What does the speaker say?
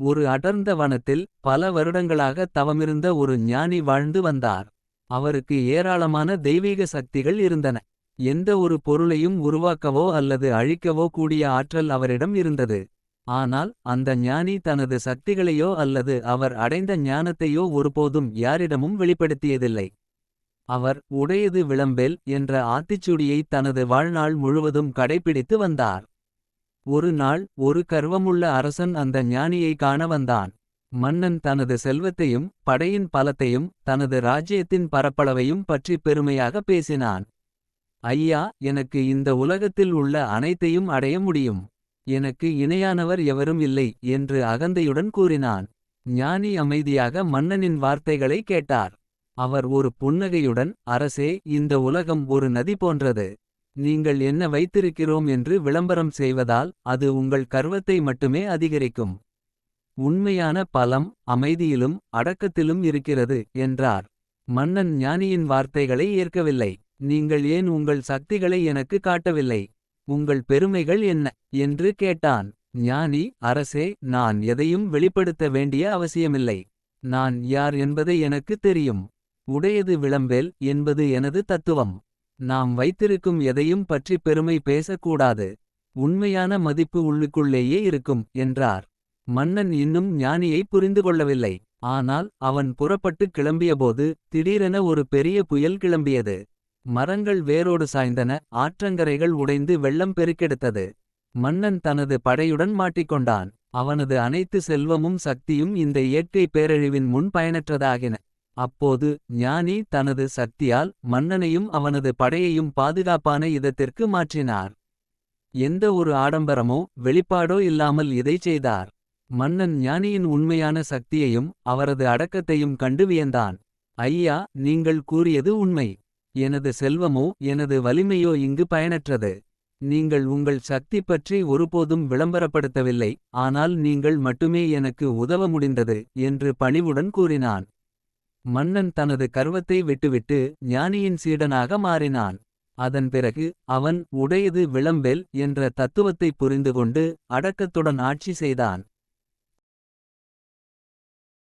ஒரு அடர்ந்த வனத்தில் பல வருடங்களாக தவமிருந்த ஒரு ஞானி வாழ்ந்து வந்தார். அவருக்கு ஏராளமான தெய்வீக சக்திகள் இருந்தன. எந்த ஒரு பொருளையும் உருவாக்கவோ அல்லது அழிக்கவோ கூடிய ஆற்றல் அவரிடம் இருந்தது. ஆனால் அந்த ஞானி தனது சக்திகளையோ அல்லது அவர் அடைந்த ஞானத்தையோ ஒருபோதும் யாரிடமும் வெளிப்படுத்தியதில்லை. அவர் உடையது விளம்பேல் என்ற ஆத்திச்சூடியை தனது வாழ்நாள் முழுவதும் கடைப்பிடித்து வந்தார். ஒரு நாள் ஒரு கர்வமுள்ள அரசன் அந்த ஞானியை காண வந்தான். மன்னன் தனது செல்வத்தையும் படையின் பலத்தையும் தனது ராஜ்யத்தின் பரப்பளவையும் பற்றி பெருமையாக பேசினான். ஐயா எனக்கு இந்த உலகத்தில் உள்ள அனைத்தையும் அடைய முடியும். எனக்கு இணையானவர் எவரும் இல்லை என்று அகந்தையுடன் கூறினான். ஞானி அமைதியாக மன்னனின் வார்த்தைகளை கேட்டார். அவர் ஒரு புன்னகையுடன் அரசே இந்த உலகம் ஒரு நதி போன்றது. நீங்கள் என்ன வைத்திருக்கிறோம் என்று விளம்பரம் செய்வதால் அது உங்கள் கர்வத்தை மட்டுமே அதிகரிக்கும். உண்மையான பலம் அமைதியிலும் அடக்கத்திலும் இருக்கிறது என்றார். மன்னன் ஞானியின் வார்த்தைகளை ஏற்கவில்லை. நீங்கள் ஏன் உங்கள் சக்திகளை எனக்கு காட்டவில்லை. உங்கள் பெருமைகள் என்ன என்று கேட்டான். ஞானி அரசே நான் எதையும் வெளிப்படுத்த வேண்டிய அவசியமில்லை. நான் யார் என்பதை எனக்கு தெரியும். உடையது விளம்பேல் என்பது எனது தத்துவம். நாம் வைத்திருக்கும் எதையும் பற்றி பெருமை பேசக்கூடாது. உண்மையான மதிப்பு உள்ளுக்குள்ளேயே இருக்கும் என்றார். மன்னன் இன்னும் ஞானியை புரிந்து கொள்ளவில்லை. ஆனால் அவன் புறப்பட்டு கிளம்பியபோது திடீரென ஒரு பெரிய புயல் கிளம்பியது. மரங்கள் வேரோடு சாய்ந்தன ஆற்றங்கரைகள் உடைந்து வெள்ளம் பெருக்கெடுத்தது. மன்னன் தனது படையுடன் மாட்டிக்கொண்டான். அவனது அனைத்து செல்வமும் சக்தியும் இந்த இயற்கை பேரழிவின் முன் பயனற்றதாகின. அப்போது ஞானி தனது சக்தியால் மன்னனையும் அவனது படையையும் பாதுகாப்பான இதத்திற்கு மாற்றினார். எந்த ஒரு ஆடம்பரமோ வெளிப்பாடோ இல்லாமல் இதைச் செய்தார். மன்னன் ஞானியின் உண்மையான சக்தியையும் அவரது அடக்கத்தையும் கண்டு வியந்தான். ஐயா நீங்கள் கூறியது உண்மை. எனது செல்வமோ எனது வலிமையோ இங்கு பயனற்றது. நீங்கள் உங்கள் சக்தி பற்றி ஒருபோதும் விளம்பரப்படுத்தவில்லை. ஆனால் நீங்கள் மட்டுமே எனக்கு உதவ முடிந்தது என்று பணிவுடன் கூறினான். மன்னன் தனது கர்வத்தை விட்டுவிட்டு ஞானியின் சீடனாக மாறினான். அதன் பிறகு அவன் உடையது விளம்பெல் என்ற தத்துவத்தை புரிந்துகொண்டு அடக்கத்துடன் ஆட்சி செய்தான்.